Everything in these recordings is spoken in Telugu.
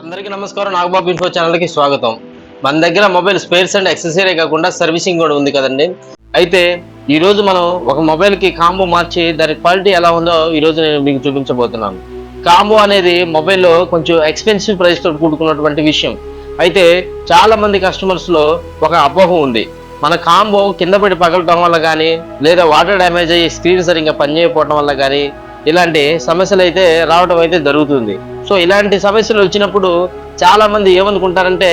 అందరికీ నమస్కారం. నాగబాబు ఇన్ఫో ఛానల్కి స్వాగతం. మన దగ్గర మొబైల్ స్పేర్స్ అండ్ యాక్సెసరీ కాకుండా సర్వీసింగ్ కూడా ఉంది కదండి. అయితే ఈరోజు మనం ఒక మొబైల్కి కాంబో మార్చి దాని క్వాలిటీ ఎలా ఉందో ఈ రోజు నేను మీకు చూపించబోతున్నాను. కాంబో అనేది మొబైల్లో కొంచెం ఎక్స్పెన్సివ్ ప్రైస్తో కూడుకున్నటువంటి విషయం. అయితే చాలామంది కస్టమర్స్లో ఒక అపోహ ఉంది. మన కాంబో కింద పడి పగలటం వల్ల కానీ లేదా వాటర్ డ్యామేజ్ అయ్యి స్క్రీన్ సరిగ్గా పనిచేయకపోవడం వల్ల కానీ ఇలాంటి సమస్యలు అయితే రావడం అయితే జరుగుతుంది. సో ఇలాంటి సమస్యలు వచ్చినప్పుడు చాలా మంది ఏమనుకుంటారంటే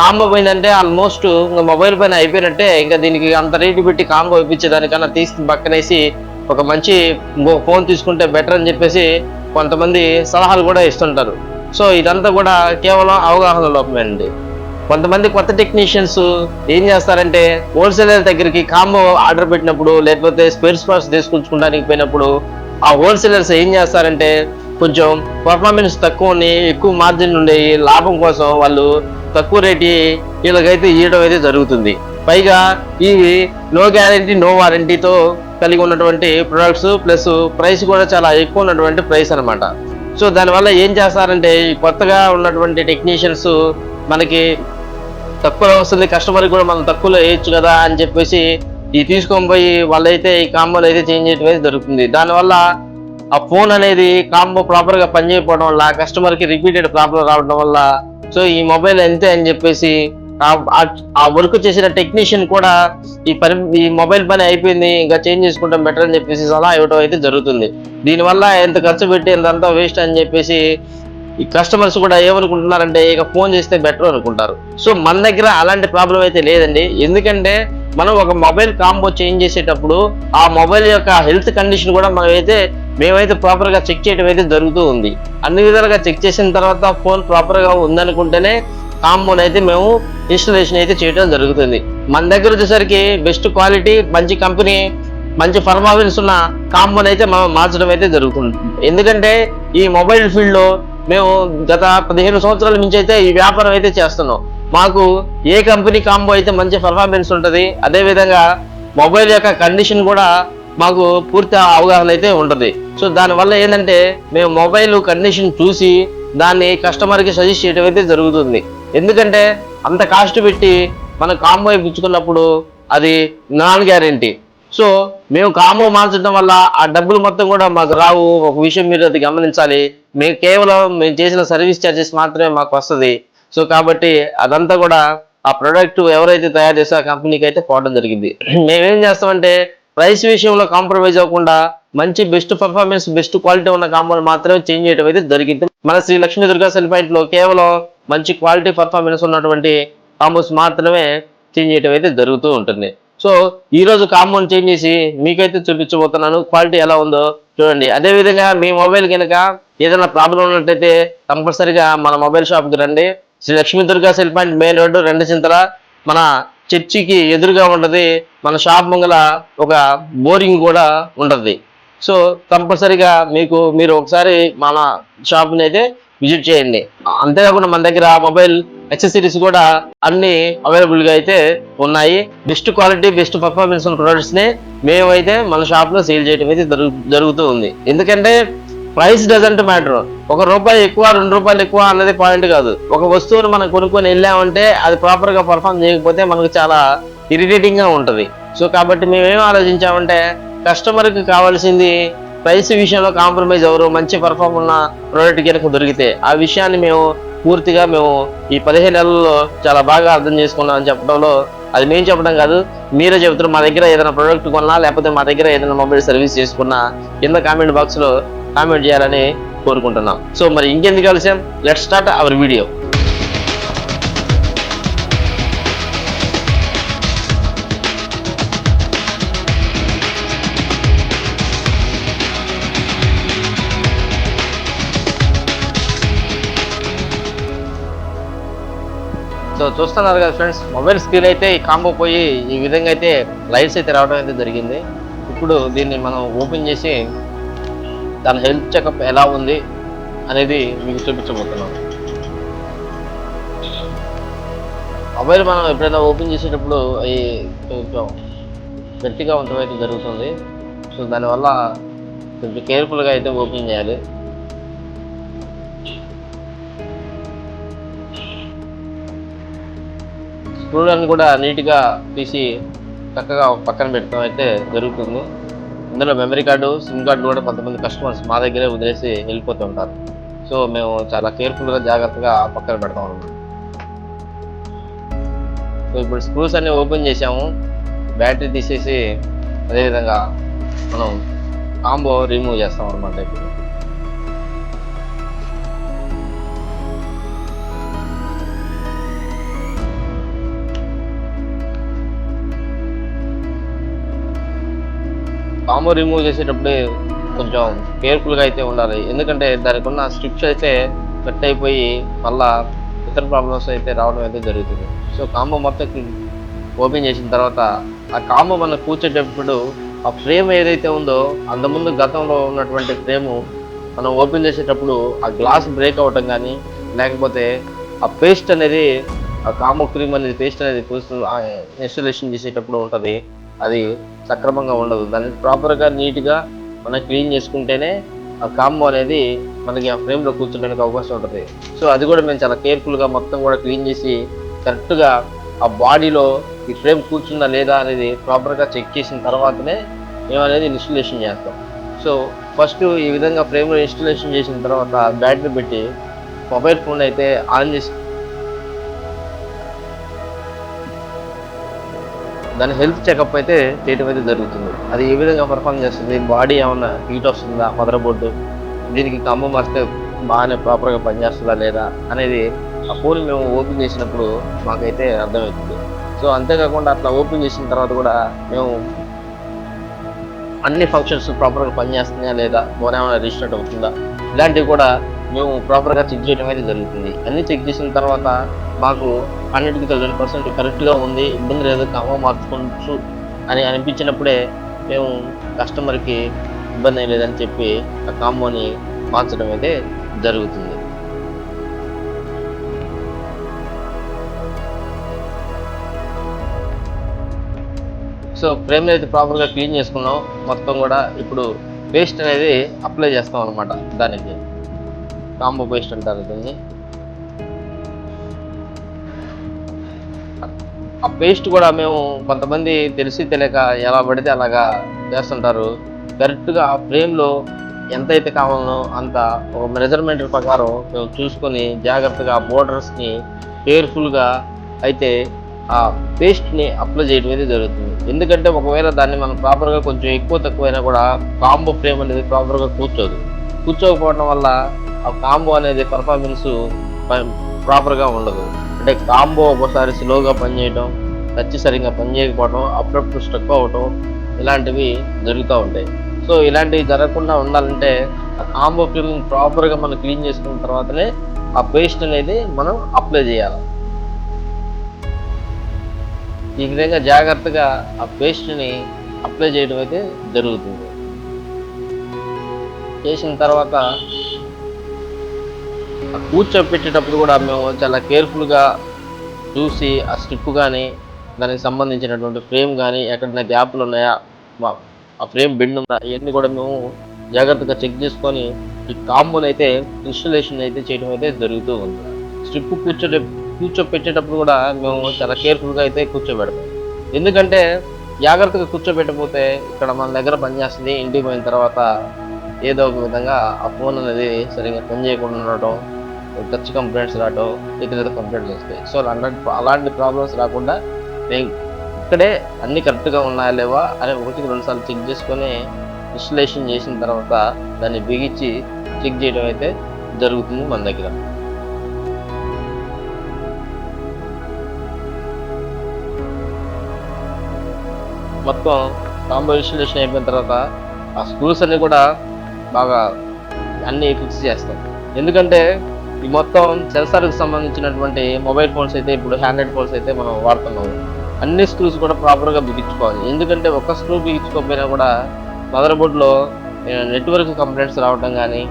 కాంబో పోయిందంటే ఆల్మోస్ట్ ఇంకా మొబైల్ పైన అయిపోయినట్టే ఇంకా దీనికి అంత రేటు పెట్టి కాంబో ఇప్పించేదానికన్నా తీసి పక్కనేసి ఒక మంచి ఫోన్ తీసుకుంటే బెటర్ అని చెప్పేసి కొంతమంది సలహాలు కూడా ఇస్తుంటారు. సో ఇదంతా కూడా కేవలం అవగాహన లోపమే అండి. కొంతమంది కొత్త టెక్నీషియన్స్ ఏం చేస్తారంటే హోల్సేలర్ దగ్గరికి కాంబో ఆర్డర్ పెట్టినప్పుడు లేకపోతే స్పేర్ పార్ట్స్ తీసుకొచ్చుకోవడానికి పోయినప్పుడు ఆ హోల్సేలర్స్ ఏం చేస్తారంటే కొంచెం పర్ఫార్మెన్స్ తక్కువని ఎక్కువ మార్జిన్ ఉండే లాభం కోసం వాళ్ళు తక్కువ రేటు వీళ్ళకైతే ఇవ్వడం అయితే జరుగుతుంది. పైగా ఇవి నో గ్యారంటీ నో వారంటీతో కలిగి ఉన్నటువంటి ప్రొడక్ట్స్ ప్లస్ ప్రైస్ కూడా చాలా ఎక్కువ ఉన్నటువంటి ప్రైస్ అన్నమాట. సో దానివల్ల ఏం చేస్తారంటే కొత్తగా ఉన్నటువంటి టెక్నీషియన్స్ మనకి తక్కువ వస్తుంది కస్టమర్ కూడా మనం తక్కువలో వేయచ్చు కదా అని చెప్పేసి ఇది తీసుకొని పోయి వాళ్ళైతే ఈ కాంబోలు అయితే చేంజ్ చేయడం అయితే జరుగుతుంది. దానివల్ల ఆ ఫోన్ అనేది కాంబో ప్రాపర్గా పనిచేయకపోవడం వల్ల కస్టమర్కి రిపీటెడ్ ప్రాబ్లం రావడం వల్ల సో ఈ మొబైల్ ఎంత అని చెప్పేసి ఆ- ఆ వర్క్ చేసిన టెక్నీషియన్ కూడా ఈ పని ఈ మొబైల్ పని అయిపోయింది ఇంకా చేంజ్ చేసుకుంటాం బెటర్ అని చెప్పేసి సలహా ఇవ్వడం అయితే జరుగుతుంది. దీనివల్ల ఎంత ఖర్చు పెట్టి ఎంతంతా వేస్ట్ అని చెప్పేసి ఈ కస్టమర్స్ కూడా ఏమనుకుంటున్నారంటే ఇక ఫోన్ చేస్తే బెటర్ అనుకుంటారు. సో మన దగ్గర అలాంటి ప్రాబ్లం అయితే లేదండి. ఎందుకంటే మనం ఒక మొబైల్ కాంబో చేంజ్ చేసేటప్పుడు ఆ మొబైల్ యొక్క హెల్త్ కండిషన్ కూడా మనం అయితే మేమైతే ప్రాపర్గా చెక్ చేయడం అయితే జరుగుతూ ఉంది. అన్ని విధాలుగా చెక్ చేసిన తర్వాత ఫోన్ ప్రాపర్గా ఉందనుకుంటేనే కాంబోని అయితే మేము ఇన్స్టలేషన్ అయితే చేయడం జరుగుతుంది. మన దగ్గర వచ్చేసరికి బెస్ట్ క్వాలిటీ మంచి కంపెనీ మంచి పర్ఫార్మెన్స్ ఉన్న కాంబోని అయితే మనం మార్చడం అయితే జరుగుతుంది. ఎందుకంటే ఈ మొబైల్ ఫీల్డ్లో మేము గత పదిహేను సంవత్సరాల నుంచి అయితే ఈ వ్యాపారం అయితే చేస్తున్నాం. మాకు ఏ కంపెనీ కాంబో అయితే మంచి పర్ఫార్మెన్స్ ఉంటుంది అదేవిధంగా మొబైల్ యొక్క కండిషన్ కూడా మాకు పూర్తి అవగాహన అయితే ఉంటుంది. సో దానివల్ల ఏంటంటే మేము మొబైల్ కండిషన్ చూసి దాన్ని కస్టమర్కి సజెస్ట్ చేయడం అయితే జరుగుతుంది. ఎందుకంటే అంత కాస్ట్ పెట్టి మన కాంబో ఇప్పించుకున్నప్పుడు అది నాన్ గ్యారంటీ సో మేము కాంబో మార్చడం వల్ల ఆ డబ్బులు మొత్తం కూడా మాకు రావు. ఒక విషయం మీరు అది గమనించాలి. మేము కేవలం మేము చేసిన సర్వీస్ ఛార్జెస్ మాత్రమే మాకు వస్తుంది. సో కాబట్టి అదంతా కూడా ఆ ప్రోడక్ట్ ఎవరైతే తయారు చేస్తే ఆ కంపెనీకి అయితే పోవడం జరిగింది. మేమేం చేస్తామంటే ప్రైస్ విషయంలో కాంప్రమైజ్ అవ్వకుండా మంచి బెస్ట్ పర్ఫార్మెన్స్ బెస్ట్ క్వాలిటీ ఉన్న కాంబోలు మాత్రమే చేంజ్ చేయడం అయితే జరిగింది. మన శ్రీ లక్ష్మీ దుర్గా సెల్ పాయింట్లో కేవలం మంచి క్వాలిటీ పర్ఫార్మెన్స్ ఉన్నటువంటి కాంబోస్ మాత్రమే చేంజ్ చేయడం అయితే జరుగుతూ ఉంటుంది. సో ఈ రోజు కాంబోని చేంజ్ చేసి మీకైతే చూపించబోతున్నాను. క్వాలిటీ ఎలా ఉందో చూడండి. అదే విధంగా మీ మొబైల్ కనుక ఏదైనా ప్రాబ్లం ఉన్నట్టయితే కంపల్సరీగా మన మొబైల్ షాప్కి రండి. Shri Lakshmi Durga cell point main road రెండు చింతల మన చర్చికి ఎదురుగా ఉంటుంది. మన షాప్ ముంగల ఒక బోరింగ్ కూడా ఉంటుంది. సో కంపల్సరీగా మీకు మీరు ఒకసారి మన షాప్ని అయితే విజిట్ చేయండి. అంతేకాకుండా మన దగ్గర మొబైల్ యాక్సెసరీస్ కూడా అన్ని అవైలబుల్గా అయితే ఉన్నాయి. బెస్ట్ క్వాలిటీ బెస్ట్ పర్ఫార్మెన్స్ ఉన్న ప్రొడక్ట్స్ని మేమైతే మన షాప్లో సేల్ చేయడం అయితే జరుగు- జరుగుతూ ఉంది. ఎందుకంటే ప్రైస్ డజంట్ మ్యాటర్. ఒక రూపాయి ఎక్కువ రెండు రూపాయలు ఎక్కువ అన్నది పాయింట్ కాదు. ఒక వస్తువును మనం కొనుక్కొని వెళ్ళామంటే అది ప్రాపర్గా పర్ఫామ్ చేయకపోతే మనకు చాలా ఇరిటేటింగ్గా సో కాబట్టి మేమేం ఆలోచించామంటే కస్టమర్కి కావాల్సింది ప్రైస్ విషయంలో కాంప్రమైజ్ ఎవరు మంచి పర్ఫామ్ ఉన్న ప్రోడక్ట్ కనుక దొరికితే ఆ విషయాన్ని మేము పూర్తిగా మేము ఈ పదిహేను నెలల్లో చాలా బాగా అర్థం చేసుకున్నాం అని చెప్పడంలో అది మేము చెప్పడం కాదు మీరే చెబుతారు మా దగ్గర ఏదైనా ప్రోడక్ట్ కొన్నా లేకపోతే మా దగ్గర ఏదైనా మొబైల్ సర్వీస్ చేసుకున్నా కింద కామెంట్ బాక్స్లో కామెంట్ చేయాలని కోరుకుంటున్నాం. సో మరి ఇంకెందుకు కలిసాం let start our video so చూస్తున్నారు కదా ఫ్రెండ్స్ మొబైల్ స్క్రీన్ అయితే ఈ కాంబో పోయి ఈ విధంగా అయితే లైట్స్ అయితే రావడం అయితే జరిగింది. ఇప్పుడు దీన్ని మనం ఓపెన్ చేసి దాని హెల్త్ చెకప్ ఎలా ఉంది అనేది మీకు చూపించబోతున్నాను. మొబైల్ మనం ఎప్పుడైనా ఓపెన్ చేసేటప్పుడు అవి కొంచెం గట్టిగా ఉండటం అయితే జరుగుతుంది. సో దానివల్ల కొంచెం కేర్ఫుల్గా అయితే ఓపెన్ చేయాలి. స్క్రూలను కూడా నీట్గా తీసి చక్కగా పక్కన పెట్టడం అయితే జరుగుతుంది. ఇందులో మెమరీ కార్డు సిమ్ కార్డు కూడా కొంతమంది కస్టమర్స్ మా దగ్గరే వదిలేసి వెళ్ళిపోతూ ఉంటారు. సో మేము చాలా కేర్ఫుల్గా జాగ్రత్తగా పక్కన పెడతాం అన్నమాట. సో ఇప్పుడు స్క్రూస్ అన్ని ఓపెన్ చేసాము బ్యాటరీ తీసేసి అదేవిధంగా మనం కాంబో రిమూవ్ చేస్తాం అనమాట ఇప్పుడు. కాంబో రిమూవ్ చేసేటప్పుడే కొంచెం కేర్ఫుల్గా అయితే ఉండాలి. ఎందుకంటే దానికి ఉన్న స్ట్రిప్స్ అయితే కట్ అయిపోయి మళ్ళా ఇతర ప్రాబ్లమ్స్ అయితే రావడం అయితే జరుగుతుంది. సో కాంబో మొత్తం ఓపెన్ చేసిన తర్వాత ఆ కాంబో మనం కూర్చేటప్పుడు ఆ ఫ్రేమ్ ఏదైతే ఉందో అంతకుముందు గతంలో ఉన్నటువంటి ఫ్రేము మనం ఓపెన్ చేసేటప్పుడు ఆ గ్లాస్ బ్రేక్ అవ్వటం కానీ లేకపోతే ఆ పేస్ట్ అనేది ఆ కాంబో క్రీమ్ అనేది పేస్ట్ అనేది ఇన్స్టాలేషన్ చేసేటప్పుడు ఉంటుంది. అది సక్రమంగా ఉండదు. దాన్ని ప్రాపర్గా నీట్గా మనం క్లీన్ చేసుకుంటేనే ఆ కాంబో అనేది మనకి ఆ ఫ్రేమ్లో కూర్చోడానికి అవకాశం ఉంటుంది. సో అది కూడా మేము చాలా కేర్ఫుల్గా మొత్తం కూడా క్లీన్ చేసి కరెక్ట్గా ఆ బాడీలో ఈ ఫ్రేమ్ కూర్చుందా లేదా అనేది ప్రాపర్గా చెక్ చేసిన తర్వాతనే మేము అనేది ఇన్స్టలేషన్ చేస్తాం. సో ఫస్ట్ ఈ విధంగా ఫ్రేమ్లో ఇన్స్టలేషన్ చేసిన తర్వాత బ్యాటరీ పెట్టి మొబైల్ ఫోన్ అయితే ఆన్ చేసి దాని హెల్త్ చెకప్ అయితే చేయడం అయితే జరుగుతుంది. అది ఏ విధంగా పర్ఫామ్ చేస్తుంది? బాడీ ఏమన్నా హీట్ వస్తుందా? మదర్ బోర్డు దీనికి కమ్మ మారితే బాగానే ప్రాపర్గా పనిచేస్తుందా లేదా? అనేది ఆ ఫోన్ మేము ఓపెన్ చేసినప్పుడు మాకైతే అర్థమవుతుంది. సో అంతేకాకుండా అట్లా ఓపెన్ చేసిన తర్వాత కూడా మేము అన్ని ఫంక్షన్స్ ప్రాపర్గా పనిచేస్తున్నాయా లేదా? ఫోన్ ఏమైనా రిజిస్టర్డ్ అవుతుందా? ఇలాంటివి కూడా మేము ప్రాపర్గా చెక్ చేయడం అయితే జరుగుతుంది. అన్ని చెక్ చేసిన తర్వాత మాకు హండ్రెడ్కి థౌసండ్ పర్సెంట్ కరెక్ట్గా ఉంది ఇబ్బంది లేదు కామో మార్చుకోవచ్చు అని అనిపించినప్పుడే మేము కస్టమర్కి ఇబ్బంది లేదని చెప్పి ఆ కాంబోని మార్చడం అయితే జరుగుతుంది. సో ఫ్రేమ్ అయితే ప్రాపర్గా క్లీన్ చేసుకున్నాం. మొత్తం కూడా ఇప్పుడు పేస్ట్ అనేది అప్లై చేస్తాం అనమాట దానికి. కాంబో పేస్ట్ అంటారు దీన్ని. ఆ పేస్ట్ కూడా మేము కొంతమంది తెలిసి తెలియక ఎలా పడితే అలాగా చేస్తుంటారు. కరెక్ట్గా ఆ ఫ్రేమ్లో ఎంత అయితే కావాలనో అంత ఒక మెజర్మెంట్ ప్రకారం మేము చూసుకొని జాగ్రత్తగా బోర్డర్స్ని కేర్ఫుల్గా అయితే ఆ పేస్ట్ని అప్లై చేయడం అనేది జరుగుతుంది. ఎందుకంటే ఒకవేళ దాన్ని మనం ప్రాపర్గా కొంచెం ఎక్కువ తక్కువైనా కూడా కాంబో ఫ్రేమ్ అనేది ప్రాపర్గా కూర్చోదు. కూర్చోకపోవడం వల్ల ఆ కాంబో అనేది పర్ఫార్మెన్స్ ప్రాపర్గా ఉండదు. అంటే కాంబో ఒకసారి స్లోగా పనిచేయడం టచ్ సరిగ్గా పనిచేయకపోవడం అప్పుడప్పుడు స్ట్రక్ అవ్వటం ఇలాంటివి జరుగుతూ ఉంటాయి. సో ఇలాంటివి జరగకుండా ఉండాలంటే ఆ కాంబో ఫిల్మ్ ప్రాపర్గా మనం క్లీన్ చేసుకున్న తర్వాతనే ఆ పేస్ట్ అనేది మనం అప్లై చేయాలి. ఈ విధంగా జాగ్రత్తగా ఆ పేస్ట్ని అప్లై చేయడం అయితే జరుగుతుంది. చేసిన తర్వాత కూర్చోబెట్టేటప్పుడు కూర్చోపెట్టేటప్పుడు కూడా మేము చాలా కేర్ఫుల్గా చూసి ఆ స్ట్రిప్ కానీ దానికి సంబంధించినటువంటి ఫ్రేమ్ కానీ ఎక్కడైనా గ్యాప్లు ఉన్నాయా? మా- ఆ ఫ్రేమ్ బెండ్ ఉందా? ఇవన్నీ కూడా మేము జాగ్రత్తగా చెక్ చేసుకొని ఈ కాంబోని అయితే ఇన్స్టలేషన్ అయితే చేయడం అయితే జరుగుతూ ఉంది. స్ట్రిప్ కూర్చో కూర్చోపెట్టేటప్పుడు కూడా మేము చాలా కేర్ఫుల్గా అయితే కూర్చోబెడతాం. ఎందుకంటే జాగ్రత్తగా కూర్చోబెట్టకపోతే ఇక్కడ మన దగ్గర పనిచేస్తుంది ఇంటికి పోయిన తర్వాత ఏదో ఒక విధంగా ఆ ఫోన్ అనేది సరిగ్గా పనిచేయకుండా ఉండటం టచ్ కంప్లైంట్స్ రావటం ఇతర కంప్లైంట్స్ వస్తాయి. సో అలాంటి అలాంటి ప్రాబ్లమ్స్ రాకుండా నేను ఇక్కడే అన్ని కరెక్ట్గా ఉన్నాయా లేవా అని ఒకటికి రెండుసార్లు చెక్ చేసుకొని ఇన్స్టలేషన్ చేసిన తర్వాత దాన్ని బిగించి చెక్ చేయడం అయితే జరుగుతుంది మన దగ్గర. మొత్తం కాంబో ఇన్స్టలేషన్ అయిపోయిన తర్వాత ఆ స్క్రూస్ అన్ని కూడా బాగా అన్ని ఫిక్స్ చేస్తాం. ఎందుకంటే ఈ మొత్తం సెన్సార్కి సంబంధించినటువంటి మొబైల్ ఫోన్స్ అయితే ఇప్పుడు హ్యాండ్రెడ్ ఫోన్స్ అయితే మనం వాడుతున్నాము అన్ని స్క్రూస్ కూడా ప్రాపర్గా బిగించుకోవాలి. ఎందుకంటే ఒక స్క్రూ బిగించుకోకపోయినా కూడా మదర్ బోర్డ్లో నెట్వర్క్ కంప్లైంట్స్ రావడం కానీ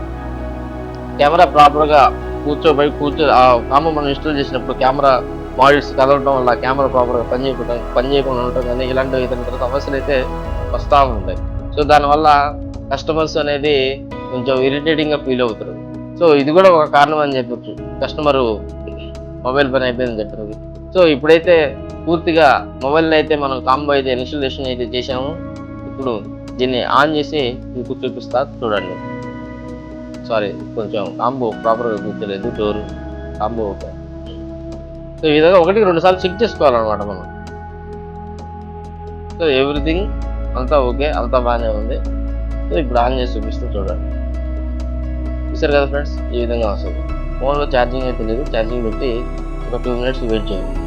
కెమెరా ప్రాపర్గా కూర్చోబడి కూర్చో ఆ కాంబో మనం ఇన్స్టాల్ చేసినప్పుడు కెమెరా మాడ్యూల్స్ కదలడం వల్ల కెమెరా ప్రాపర్గా పనిచేయకుండా పనిచేయకుండా ఉండటం కానీ ఇలాంటి ఇతర సమస్యలు అయితే వస్తూ ఉంటాయి. సో దానివల్ల కస్టమర్స్ అనేది కొంచెం ఇరిటేటింగ్గా ఫీల్ అవుతారు. సో ఇది కూడా ఒక కారణం అని చెప్పొచ్చు. కస్టమరు మొబైల్ పని అయిపోయింది చెప్పినది సో ఇప్పుడైతే పూర్తిగా మొబైల్ని అయితే మనం కాంబో అయితే ఇన్స్టాలేషన్ అయితే చేసాము ఇప్పుడు దీన్ని ఆన్ చేసి మీకు చూపిస్తా చూడండి. సారీ కొంచెం కాంబో ప్రాపర్గా కూర్చోలేదు డోర్ కాంబో ఓకే సో ఈ విధంగా ఒకటికి రెండు సార్లు చెక్ చేసుకోవాలన్నమాట మనం. సో ఎవ్రీథింగ్ అంతా ఓకే అంతా బాగానే ఉంది. సో ఇప్పుడు ఆన్ చేసి చూపిస్తూ చూడండి. చూసారు కదా ఫ్రెండ్స్? ఈ విధంగా వస్తుంది. ఫోన్లో ఛార్జింగ్ అయితే లేదు. ఛార్జింగ్ పెట్టి ఒక టూ మినిట్స్ వెయిట్ చేయండి.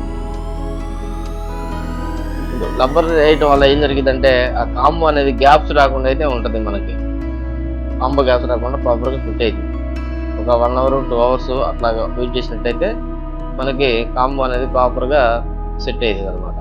రబ్బర్ వేయటం వల్ల ఏం జరిగిందంటే ఆ కాంబో అనేది గ్యాప్స్ రాకుండా అయితే ఉంటుంది మనకి. కాంబో గ్యాప్స్ రాకుండా ప్రాపర్గా ఫిట్ అయింది ఒక వన్ అవర్ టూ అవర్స్ అట్లాగా వెయిట్ చేసినట్టయితే మనకి కాంబో అనేది ప్రాపర్గా సెట్ అయ్యేది అనమాట